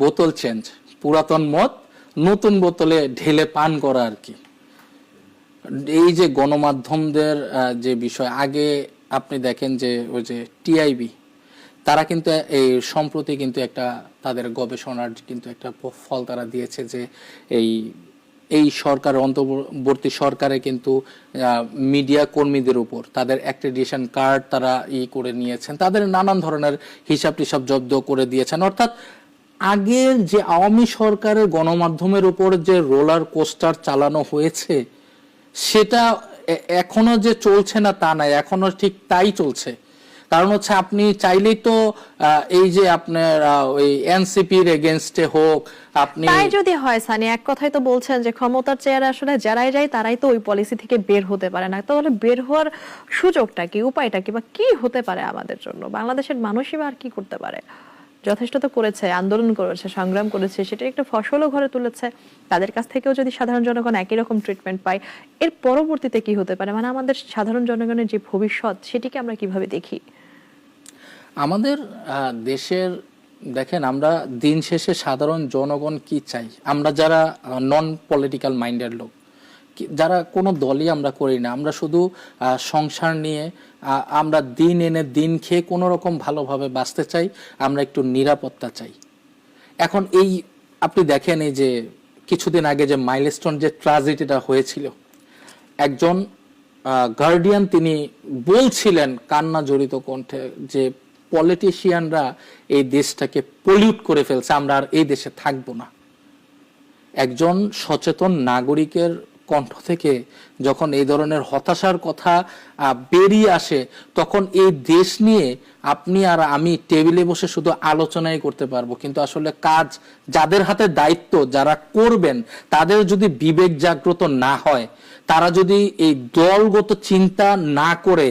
বোতল চেঞ্জ, পুরাতন মদ, নতুন বোতলে ঢেলে পান করা আর কি। এই যে গণমাধ্যমদের যে বিষয়, আগে আপনি দেখেন যে ওই যে টিআইবি তারা কিন্তু এই সম্প্রতি কিন্তু একটা তাদের গবেষণার কিন্তু একটা ফল তারা দিয়েছে যে এই এই সরকার, অন্তর্বর্তী সরকারে কিন্তু মিডিয়া কর্মীদের উপর তাদের অ্যাক্রেডিটেশন কার্ড তারা ই করে নিয়েছেন। তাদের নানান ধরনের হিসাব টিসাব জব্দ করে দিয়েছেন। অর্থাৎ আগের যে আওয়ামী সরকারের গণমাধ্যমের উপর যে রোলার কোস্টার চালানো হয়েছে, সেটা এখনও যে চলছে না তা নাই এখনও ঠিক তাই চলছে। কারণ হচ্ছে আপনি চাইলেই তো এই যে আপনার ওই এনসিপির এগেনস্টে হোক, আপনি তাই যদি হয়, সানি, এক কথাই তো বলছেন যে ক্ষমতার চেয়ারে আসলে যারাই যায়, তারাই তো ওই পলিসি থেকে বের হতে পারে না। তাহলে বের হওয়ার সুযোগটা কি, উপায়টা কি, বা কি হতে পারে আমাদের জন্য? বাংলাদেশের মানুষই বা আর কি করতে পারে? যথেষ্ট তো করেছে, আন্দোলন করেছে, সংগ্রাম করেছে সেটা একটা ফসলও ঘরে তুলেছে। তাদের কাছ থেকেও যদি সাধারণ জনগণ একই রকম ট্রিটমেন্ট পায়, এর পরবর্তীতে কি হতে পারে? মানে আমাদের সাধারণ জনগণের যে ভবিষ্যৎ, সেটিকে আমরা কীভাবে দেখি? আমাদের দেশের, দেখেন আমরা দিন শেষে সাধারণ জনগণ কি চাই? আমরা যারা নন পলিটিক্যাল মাইন্ডের লোক যারা কোনো দলই আমরা করি না, আমরা শুধু সংসার নিয়ে আমরা দিন এনে দিন খেয়ে কোনো রকম ভালোভাবে বাঁচতে চাই, আমরা একটু নিরাপত্তা চাই। এখন এই, আপনি দেখেন এই যে কিছুদিন আগে যে মাইলস্টোন যে ট্রাজেডিটা হয়েছিল, একজন গার্ডিয়ান তিনি বলছিলেন কান্না জড়িত কণ্ঠে যে পলিটিশিয়ানরা এই দেশটাকে পলিউট করে ফেলছে, আমরা আর এই দেশে থাকব না। একজন সচেতন নাগরিকের কণ্ঠ থেকে যখন এই ধরনের হতাশার কথা বেরিয়ে আসে তখন এই দেশ নিয়ে আপনি আর আমি টেবিলে বসে শুধু আলোচনাই করতে পারব। কিন্তু আসলে কাজ যাদের হাতে দায়িত্ব, যারা করবেন, তাদের যদি বিবেক জাগ্রত না হয়, তারা যদি এই দলগত চিন্তা না করে,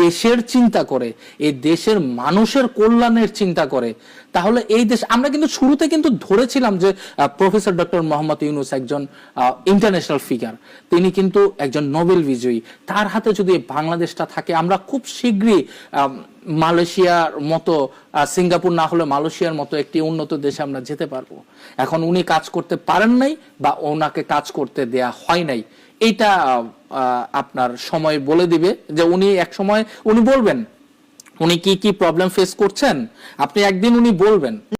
দেশের চিন্তা করে, এই দেশের মানুষের কল্যাণের চিন্তা করে, তাহলে এই দেশ, আমরা কিন্তু শুরুতে কিন্তু ধরেছিলাম যে প্রফেসর ডক্টর মোহাম্মদ ইউনুস একজন ইন্টারন্যাশনাল ফিগার তিনি কিন্তু একজন নোবেল বিজয়ী। তার হাতে যদি বাংলাদেশটা থাকে, আমরা খুব শীঘ্রই মালয়েশিয়ার মতো সিঙ্গাপুর না হলে মালয়েশিয়ার মতো একটি উন্নত দেশে আমরা যেতে পারব। এখন উনি কাজ করতে পারেন নাই বা ওনাকে কাজ করতে দেয়া হয় নাই। এটা আপনার সময় বলে দিবে যে উনি এক সময়, উনি বলবেন, উনি কি কি প্রবলেম ফেস করছেন? আপনি একদিন উনি বলবেন।